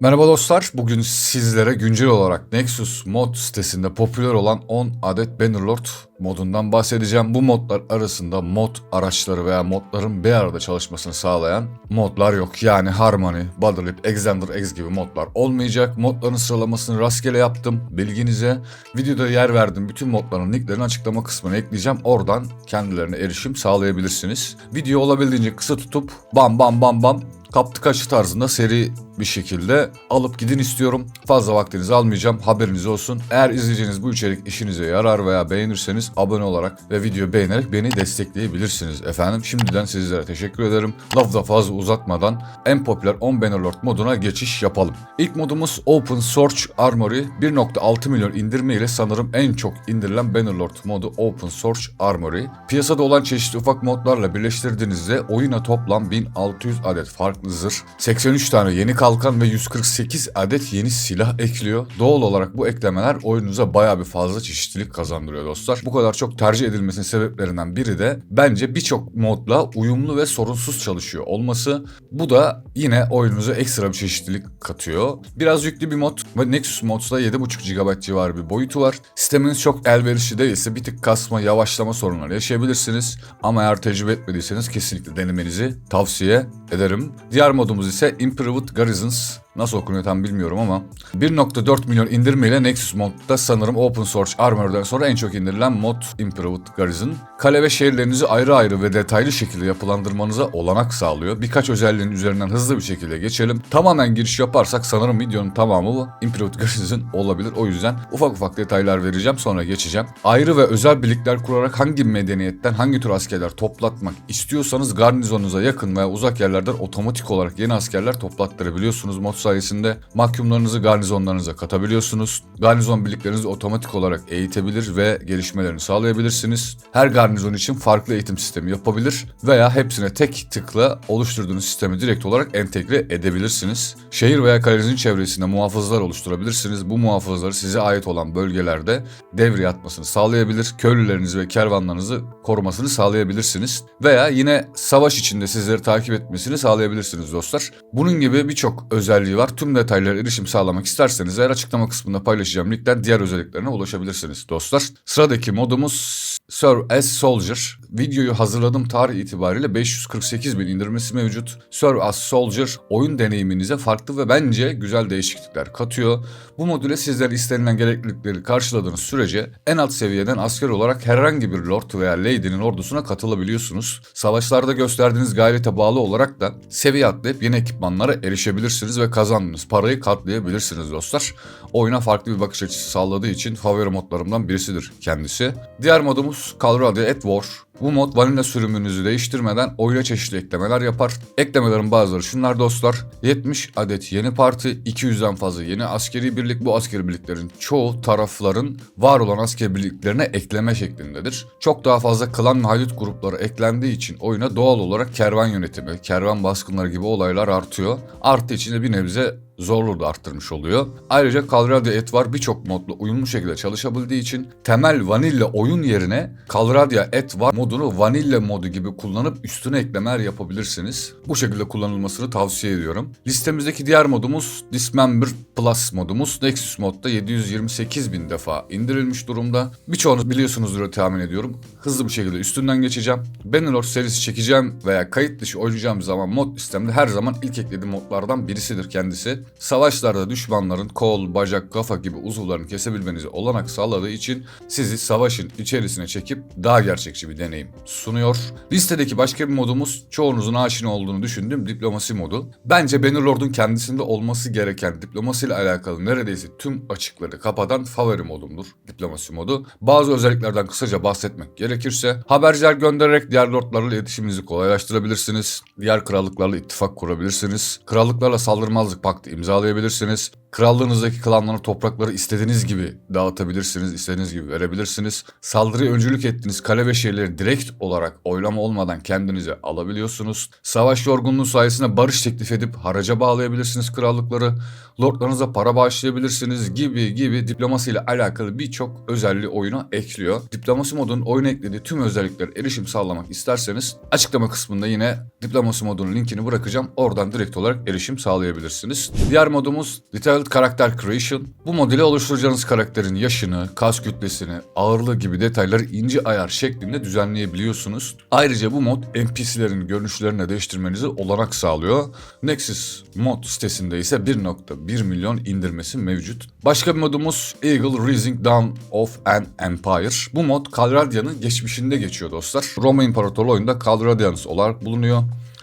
Merhaba dostlar. Bugün sizlere güncel olarak Nexus mod sitesinde popüler olan 10 adet Bannerlord modundan bahsedeceğim. Bu modlar arasında mod araçları veya modların bir arada çalışmasını sağlayan modlar yok. Yani Harmony, Bottleip, Exander X gibi modlar olmayacak. Modların sıralamasını rastgele yaptım. Bilginize videoda yer verdim. Bütün modların linklerini açıklama kısmına ekleyeceğim. Oradan kendilerine erişim sağlayabilirsiniz. Video olabildiğince kısa tutup bam bam bam bam kaptı kaçı tarzında seri bir şekilde alıp gidin istiyorum. Fazla vaktinizi almayacağım. Haberiniz olsun. Eğer izleyeceğiniz bu içerik işinize yarar veya beğenirseniz abone olarak ve video beğenerek beni destekleyebilirsiniz efendim. Şimdiden sizlere teşekkür ederim. Lafı da fazla uzatmadan en popüler 10 Bannerlord moduna geçiş yapalım. İlk modumuz Open Source Armory 1.6 milyon indirme ile sanırım en çok indirilen Bannerlord modu Open Source Armory. Piyasada olan çeşitli ufak modlarla birleştirdiğinizde oyuna toplam 1600 adet farklı zırh, 83 tane yeni kalkan ve 148 adet yeni silah ekliyor. Doğal olarak bu eklemeler oyununuza baya bir fazla çeşitlilik kazandırıyor dostlar. Bu kadar çok tercih edilmesinin sebeplerinden biri de bence birçok modla uyumlu ve sorunsuz çalışıyor olması. Bu da yine oyununuza ekstra bir çeşitlilik katıyor. Biraz yüklü bir mod ve Nexus Mods'da 7.5 GB civarı bir boyutu var. Sisteminiz çok elverişli değilse bir tık kasma, yavaşlama sorunları yaşayabilirsiniz. Ama eğer tecrübe etmediyseniz kesinlikle denemenizi tavsiye ederim. Diğer modumuz ise Improved Garrisons. Nasıl okunuyor tam bilmiyorum ama 1.4 milyon indirmeyle Nexus modda sanırım Open Source Armor'dan sonra en çok indirilen mod Improved Garrison. Kale ve şehirlerinizi ayrı ayrı ve detaylı şekilde yapılandırmanıza olanak sağlıyor. Birkaç özelliğin üzerinden hızlı bir şekilde geçelim. Tamamen giriş yaparsak sanırım videonun tamamı bu Improved Garrison olabilir. O yüzden ufak ufak detaylar vereceğim sonra geçeceğim. Ayrı ve özel birlikler kurarak hangi medeniyetten hangi tür askerler toplatmak istiyorsanız garnizonunuza yakın veya uzak yerlerden otomatik olarak yeni askerler toplattırabiliyorsunuz mod sayesinde. Mahkumlarınızı garnizonlarınıza katabiliyorsunuz. Garnizon birliklerinizi otomatik olarak eğitebilir ve gelişmelerini sağlayabilirsiniz. Her garnizon için farklı eğitim sistemi yapabilir veya hepsine tek tıkla oluşturduğunuz sistemi direkt olarak entegre edebilirsiniz. Şehir veya kalenizin çevresinde muhafızlar oluşturabilirsiniz. Bu muhafızları size ait olan bölgelerde devreye atmasını sağlayabilir. Köylülerinizi ve kervanlarınızı korumasını sağlayabilirsiniz. Veya yine savaş içinde sizleri takip etmesini sağlayabilirsiniz dostlar. Bunun gibi birçok özelliği var. Tüm detaylara erişim sağlamak isterseniz eğer açıklama kısmında paylaşacağım linkten diğer özelliklerine ulaşabilirsiniz dostlar. Sıradaki modumuz Serve as Soldier. Videoyu hazırladığım tarih itibariyle 548 bin indirmesi mevcut. Serve as Soldier oyun deneyiminize farklı ve bence güzel değişiklikler katıyor. Bu modüle sizler istenilen gereklilikleri karşıladığınız sürece en alt seviyeden asker olarak herhangi bir lord veya lady'nin ordusuna katılabiliyorsunuz. Savaşlarda gösterdiğiniz gayrete bağlı olarak da seviye atlayıp yeni ekipmanlara erişebilirsiniz ve kazandığınız parayı katlayabilirsiniz dostlar. Oyuna farklı bir bakış açısı sağladığı için favori modlarımdan birisidir kendisi. Diğer modumuz Colorado at War. Bu mod vanilla sürümünüzü değiştirmeden oyuna çeşitli eklemeler yapar. Eklemelerin bazıları şunlar dostlar. 70 adet yeni parti, 200'den fazla yeni askeri birlik. Bu askeri birliklerin çoğu tarafların var olan asker birliklerine ekleme şeklindedir. Çok daha fazla klan ve haydut grupları eklendiği için oyuna doğal olarak kervan yönetimi, kervan baskınları gibi olaylar artıyor. Arttığı için de bir nebze zorluğu da arttırmış oluyor. Ayrıca Calradia Et var birçok modla uyumlu şekilde çalışabildiği için temel vanilla oyun yerine Calradia Et var modunu vanilla modu gibi kullanıp üstüne eklemeler yapabilirsiniz. Bu şekilde kullanılmasını tavsiye ediyorum. Listemizdeki diğer modumuz Dismember Plus modumuz. Nexus modda 728 bin defa indirilmiş durumda. Birçoğunuz biliyorsunuzdur tahmin ediyorum. Hızlı bir şekilde üstünden geçeceğim. Bannerlord serisi çekeceğim veya kayıt dışı oynayacağım zaman mod listemde her zaman ilk eklediğim modlardan birisidir kendisi. Savaşlarda düşmanların kol, bacak, kafa gibi uzuvlarını kesebilmenize olanak sağladığı için sizi savaşın içerisine çekip daha gerçekçi bir deneyim sunuyor. Listedeki başka bir modumuz çoğunuzun aşina olduğunu düşündüğüm diplomasi modu. Bence Bannerlord'un kendisinde olması gereken diplomasi ile alakalı neredeyse tüm açıkları kapatan favori modumdur diplomasi modu. Bazı özelliklerden kısaca bahsetmek gerekirse haberciler göndererek diğer lordlarla iletişiminizi kolaylaştırabilirsiniz. Diğer krallıklarla ittifak kurabilirsiniz. Krallıklarla saldırmazlık paktı imzalayabilirsiniz. Krallığınızdaki klanları toprakları istediğiniz gibi dağıtabilirsiniz, istediğiniz gibi verebilirsiniz. Saldırıya öncülük ettiğiniz kale ve şehirleri direkt olarak oylama olmadan kendinize alabiliyorsunuz. Savaş yorgunluğu sayesinde barış teklif edip haraca bağlayabilirsiniz krallıkları. Lordlarınıza para bağışlayabilirsiniz gibi gibi diplomasi ile alakalı birçok özelliği oyuna ekliyor. Diplomasi modunun oyuna eklediği tüm özelliklere erişim sağlamak isterseniz açıklama kısmında yine diplomasi modunun linkini bırakacağım. Oradan direkt olarak erişim sağlayabilirsiniz. Diğer modumuz Detailed Character Creation. Bu mod ile oluşturacağınız karakterin yaşını, kas kütlesini, ağırlığı gibi detayları ince ayar şeklinde düzenleyebiliyorsunuz. Ayrıca bu mod NPC'lerin görünüşlerini de değiştirmenize olanak sağlıyor. Nexus mod sitesinde ise 1.1 milyon indirmesi mevcut. Başka bir modumuz Eagle Rising Dawn of an Empire. Bu mod Calradia'nın geçmişinde geçiyor dostlar. Roma İmparatorluğu oyunda Calradians olarak bulunuyor.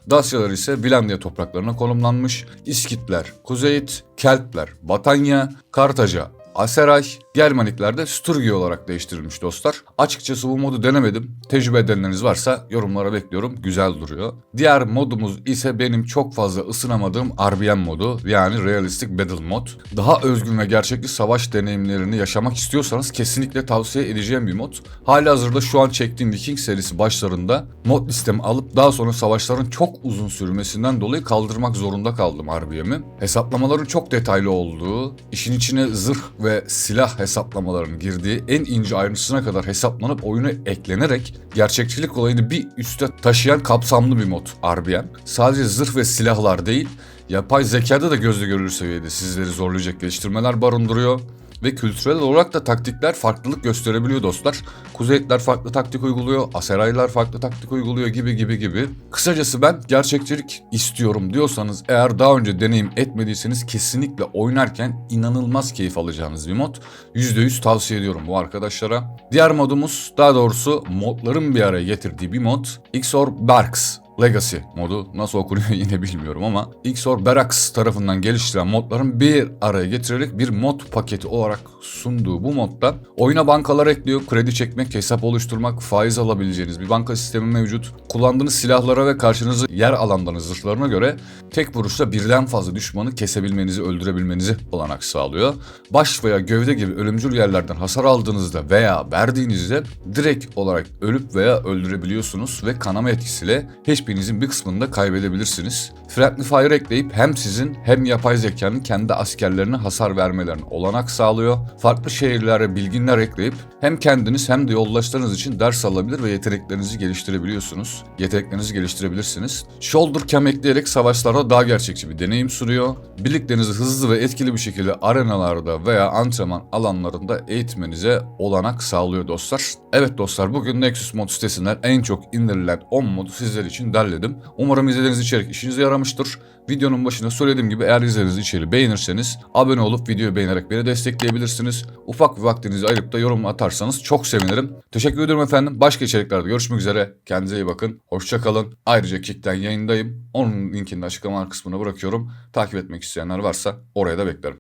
Dasyalar ise Vilandia topraklarına konumlanmış. İskitler, Kuzeyit, Keltler, Batanya, Kartaca, Aseray, Germanikler de Sturgi olarak değiştirilmiş dostlar. Açıkçası bu modu denemedim. Tecrübe edenleriniz varsa yorumlara bekliyorum. Güzel duruyor. Diğer modumuz ise benim çok fazla ısınamadığım RBM modu. Yani Realistic Battle mod. Daha özgün ve gerçekçi savaş deneyimlerini yaşamak istiyorsanız kesinlikle tavsiye edeceğim bir mod. Halihazırda şu an çektiğim Viking serisi başlarında mod listemi alıp daha sonra savaşların çok uzun sürmesinden dolayı kaldırmak zorunda kaldım RBM'i. Hesaplamaların çok detaylı olduğu, işin içine zırh ve silah hesaplamalarının girdiği en ince ayrıntısına kadar hesaplanıp oyuna eklenerek gerçekçilik olayını bir üste taşıyan kapsamlı bir mod RBM. Sadece zırh ve silahlar değil, yapay zekada da gözle görülür seviyede sizleri zorlayacak geliştirmeler barındırıyor. Ve kültürel olarak da taktikler farklılık gösterebiliyor dostlar. Kuzeyitler farklı taktik uyguluyor, Aseraylar farklı taktik uyguluyor gibi gibi gibi. Kısacası ben gerçekçilik istiyorum diyorsanız eğer daha önce deneyim etmediyseniz kesinlikle oynarken inanılmaz keyif alacağınız bir mod. %100 tavsiye ediyorum bu arkadaşlara. Diğer modumuz daha doğrusu modların bir araya getirdiği bir mod. XOR Barks Legacy modu nasıl okunuyor yine bilmiyorum ama Xor Berax tarafından geliştirilen modların bir araya getirerek bir mod paketi olarak sunduğu bu modda oyuna bankalar ekliyor. Kredi çekmek, hesap oluşturmak, faiz alabileceğiniz bir banka sistemi mevcut. Kullandığınız silahlara ve karşınızda yer alanların zırhlarına göre tek vuruşta birden fazla düşmanı kesebilmenizi, öldürebilmenizi olanak sağlıyor. Baş veya gövde gibi ölümcül yerlerden hasar aldığınızda veya verdiğinizde direkt olarak ölüp veya öldürebiliyorsunuz ve kanama etkisiyle HP'nizin bir kısmını da kaybedebilirsiniz. Friendly Fire ekleyip hem sizin hem yapay zekanın kendi askerlerine hasar vermelerine olanak sağlıyor. Farklı şehirlere bilginler ekleyip hem kendiniz hem de yoldaşlarınız için ders alabilir ve yeteneklerinizi geliştirebiliyorsunuz. Yeteneklerinizi geliştirebilirsiniz. Shoulder cam ekleyerek savaşlarda daha gerçekçi bir deneyim sunuyor. Birliklerinizi hızlı ve etkili bir şekilde arenalarda veya antrenman alanlarında eğitmenize olanak sağlıyor dostlar. Evet dostlar bugün Nexus Mod sitesinden en çok indirilen 10 modu sizler için derledim. Umarım izlediğiniz içerik işinize yaramıştır. Videonun başında söylediğim gibi eğer izlediğiniz içeriği beğenirseniz abone olup videoyu beğenerek beni destekleyebilirsiniz. Ufak bir vaktinizi ayırıp da yorum atarsanız çok sevinirim. Teşekkür ederim efendim. Başka içeriklerde görüşmek üzere. Kendinize iyi bakın. Hoşçakalın. Ayrıca Kick'ten yayındayım. Onun linkini açıklama kısmına bırakıyorum. Takip etmek isteyenler varsa oraya da beklerim.